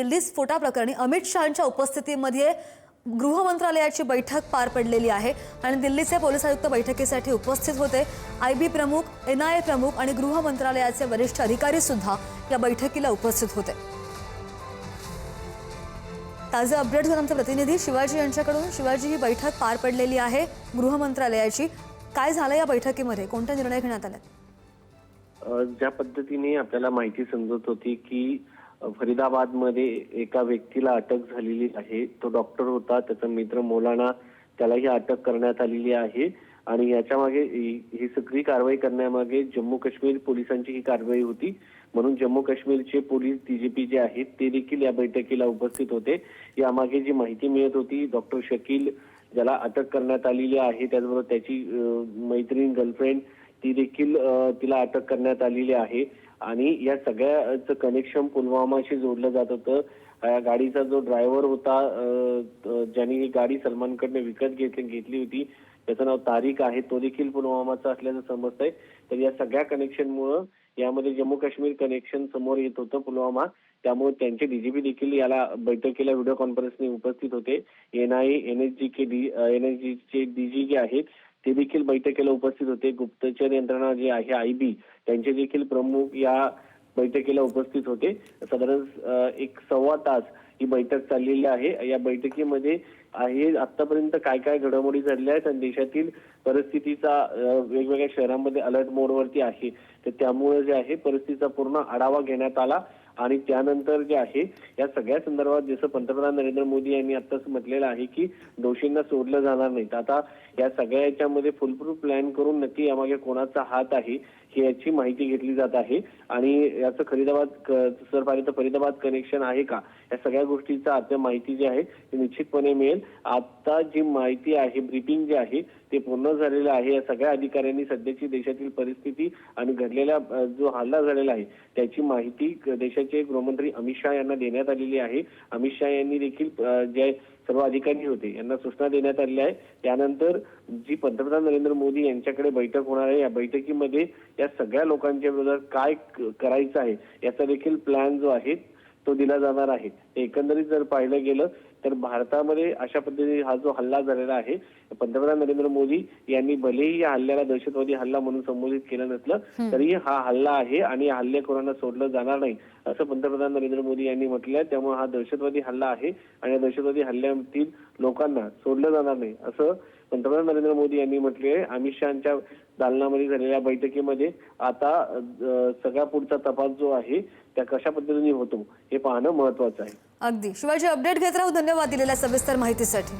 दिल्ली स्फोटाप्रकरणी अमित शहाच्या उपस्थितीमध्ये गृह मंत्रालयाची बैठक पार पडलेली आहे आणि दिल्लीचे पोलीस आयुक्त बैठकीसाठी उपस्थित होते. आय बी प्रमुख एन आय ए प्रमुख आणि गृह मंत्रालयाचे वरिष्ठ अधिकारी सुद्धा या बैठकीला उपस्थित होते. ताजे अपडेट घेऊन आमचे प्रतिनिधी शिवाजी यांच्याकडून. शिवाजी ही बैठक पार पडलेली आहे गृह मंत्रालयाची काय झालं या बैठकीमध्ये? कोणता निर्णय घेण्यात आला? ज्या पद्धतीने आपल्याला माहिती समजत होती की फरीदाबादमध्ये एका व्यक्तीला अटक झालेली आहे. तो डॉक्टर होता त्याचा मित्र मौलाना त्यालाही अटक करण्यात आलेली आहे. आणि याच्यामागे ही ही सगळी कारवाई करण्यामागे जम्मू काश्मीर पोलिसांची ही कारवाई होती. म्हणून जम्मू काश्मीरचे पोलीस डीजीपी जे आहेत ते देखील या बैठकीला उपस्थित होते. यामागे जी माहिती मिळत होती डॉक्टर शकील ज्याला अटक करण्यात आलेली आहे त्याचबरोबर त्याची मैत्रीण गर्लफ्रेंड ती देखील तिला अटक करण्यात आलेली आहे. आणि या सगळ्याचं कनेक्शन पुलवामाशी जोडलं जात होतं. या गाडीचा जो ड्रायव्हर होता ज्याने ही गाडी सलमानकडनं विकत घेतली घेतली होती त्याचं नाव तारिक आहे. तो देखील पुलवामाचा असल्याचं समजतंय. तर या सगळ्या कनेक्शनमुळं यामध्ये जम्मू काश्मीर कनेक्शन समोर येत होतं पुलवामा. त्यामुळे त्यांचे डीजीपी देखील याला बैठकीला व्हिडिओ कॉन्फरन्सने उपस्थित होते. NIA NSG K D NSG चे डीजी जे आहेत. ते देखील बैठकीला उपस्थित होते. गुप्तचर यंत्रणा जी आहे आय बी त्यांचे देखील प्रमुख या बैठकीला उपस्थित होते. साधारण एक सव्वा तास ही बैठक चाललेली आहे. या बैठकीमध्ये आहे आतापर्यंत काय काय घडामोडी झालेल्या आहेत आणि देशातील परिस्थितीचा वेगवेगळ्या शहरांमध्ये अलर्ट मोडवरती आहे. तर त्यामुळे जे आहे परिस्थितीचा पूर्ण आढावा घेण्यात आला. आणि त्यानंतर जे आहे या सगळ्या संदर्भात जसं पंतप्रधान नरेंद्र मोदी यांनी आताच म्हटलेलं आहे की दोषींना सोडलं जाणार नाही तर आता या सगळ्या याच्यामध्ये फुलप्रूफ प्लॅन करून नक्की यामागे कोणाचा हात आहे ही याची माहिती घेतली जात आहे. आणि याचं फरीदाबाद क- सर पाहिलं फरीदाबाद कनेक्शन आहे का? या सगळ्या गोष्टीचा आता माहिती जी आहे ती निश्चितपणे मिळेल. आता जी माहिती आहे ब्रिफिंग जे आहे ते पूर्ण झालेलं आहे. या सगळ्या अधिकाऱ्यांनी सध्याची देशातील परिस्थिती आणि घडलेला जो हल्ला झालेला आहे त्याची माहिती देशाची राज्याचे गृहमंत्री अमित शहा यांना देण्यात आलेली आहे. अमित शहा यांनी देखील जे सर्व अधिकारी होते यांना सूचना देण्यात आलेल्या आहे. त्यानंतर जी पंतप्रधान नरेंद्र मोदी यांच्याकडे बैठक होणार आहे या बैठकीमध्ये या सगळ्या लोकांच्या विरोधात काय करायचं आहे याचा देखील प्लॅन जो आहे तो दिला जाणार आहे. एकंदरीत जर पाहिलं गेलं तर भारतामध्ये अशा पद्धतीने हा जो हल्ला झालेला आहे पंतप्रधान नरेंद्र मोदी यांनी भलेही या हल्ल्याला दहशतवादी हल्ला म्हणून संबोधित केलं नसलं तरी हा हल्ला आहे आणि या हल्लेखोरांना सोडलं जाणार नाही असं पंतप्रधान नरेंद्र मोदी यांनी म्हटलंय. त्यामुळे हा दहशतवादी हल्ला आहे आणि या दहशतवादी हल्ल्यातील लोकांना सोडलं जाणार नाही असं पंतप्रधान नरेंद्र मोदी यांनी म्हटले आहे अमित शहाच्या दालनामध्ये झालेल्या बैठकीमध्ये आता अ, सगळा पुढचा तपास जो आहे त्या कशा पद्धतीने होतो हे पाहणं महत्वाचं आहे. अगदी. शिवाजी अपडेट घेत राहू. धन्यवाद दिलेल्या सविस्तर माहितीसाठी.